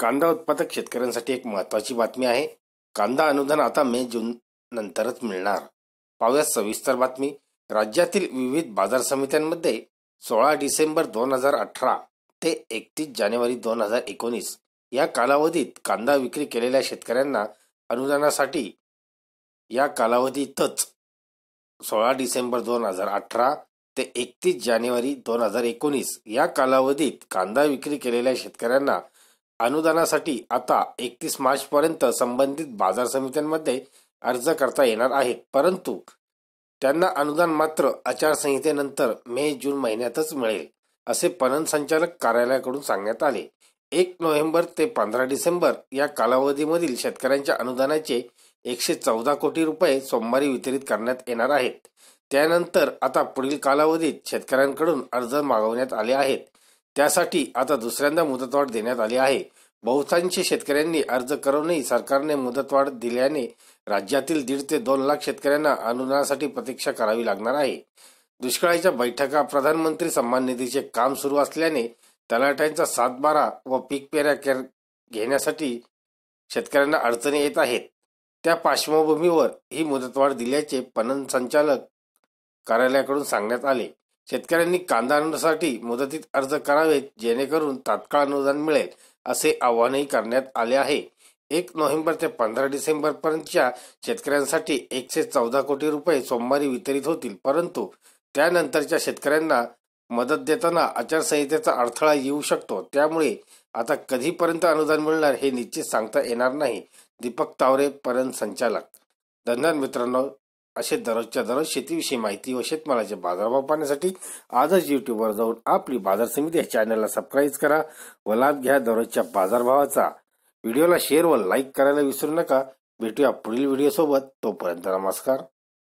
कांदा उत्पादक शेतकऱ्यांसाठी एक महत्वाची बातमी आहे. कांदा अनुदान आता मे जून नंतरच मिळणार. पाहूया सविस्तर बातमी. राज्यातील विविध बाजार समित्यांमध्ये सोळा डिसेंबर दोन हजार अठरा ते एकतीस जानेवारी दोन हजार एकोणीस या कालावधीत कांदा विक्री केलेल्या शेतकऱ्यांना अनुदानासाठी या कालावधीतच सोळा डिसेंबर दोन हजार अठरा ते एकतीस जानेवारी दोन हजार एकोणीस या कालावधीत कांदा विक्री केलेल्या शेतकऱ्यांना अनुदानासाठी आता एकतीस मार्च पर्यंत संबंधित बाजार समित्यांमध्ये अर्ज करता येणार आहेत. परंतु त्यांना अनुदान मात्र आचारसंहितेनंतर मे जून महिन्यातच मिळेल असे पणन संचालक कार्यालयाकडून सांगण्यात आले. एक नोव्हेंबर ते पंधरा डिसेंबर या कालावधीमधील शेतकऱ्यांच्या अनुदानाचे एकशे चौदा कोटी रुपये सोमवारी वितरित करण्यात येणार आहेत. त्यानंतर आता पुढील कालावधीत शेतकऱ्यांकडून अर्ज मागवण्यात आले आहेत. त्यासाठी आता दुसऱ्यांदा मुदतवाढ देण्यात आली आहे. बहुतांशी शेतकऱ्यांनी अर्ज करूनही सरकारने मुदतवाढ दिल्याने राज्यातील दीड ते दोन लाख शेतकऱ्यांना अनुदानासाठी प्रतीक्षा करावी लागणार आहे. दुष्काळाच्या बैठका प्रधानमंत्री सन्मान निधीचे काम सुरू असल्याने तलाट्यांचा सातबारा व पीक पेऱ्या घेण्यासाठी शेतकऱ्यांना अडचणी येत आहेत. त्या पार्श्वभूमीवर ही मुदतवाढ दिल्याचे पणन संचालक कार्यालयाकडून सांगण्यात आले. शेतकऱ्यांनी कांदा अनुदानासाठी मुदतीत अर्ज करावेत जेणेकरून तात्काळ अनुदान मिळेल असे आवाहनही करण्यात आले आहे. एक नोव्हेंबर ते पंधरा डिसेंबर पर्यंतच्या शेतकऱ्यांसाठी एकशे चौदा कोटी रुपये सोमवारी वितरित होतील. परंतु त्यानंतरच्या शेतकऱ्यांना मदत देताना आचारसंहितेचा अडथळा येऊ शकतो. त्यामुळे आता कधीपर्यंत अनुदान मिळणार हे निश्चित सांगता येणार नाही. दीपक तावरे पर्यंत संचालक. धन्यवाद मित्रांनो. असे दररोजच्या दररोज शेतीविषयी माहिती व शेतमालाचे बाजारभाव पाहण्यासाठी आजच युट्यूबवर जाऊन आपली बाजार समिती या चॅनलला सबस्क्राईब करा व लाभ घ्या दररोजच्या बाजारभावाचा. व्हिडिओला शेअर व लाईक करायला विसरू नका. भेटूया पुढील व्हिडिओसोबत तोपर्यंत नमस्कार.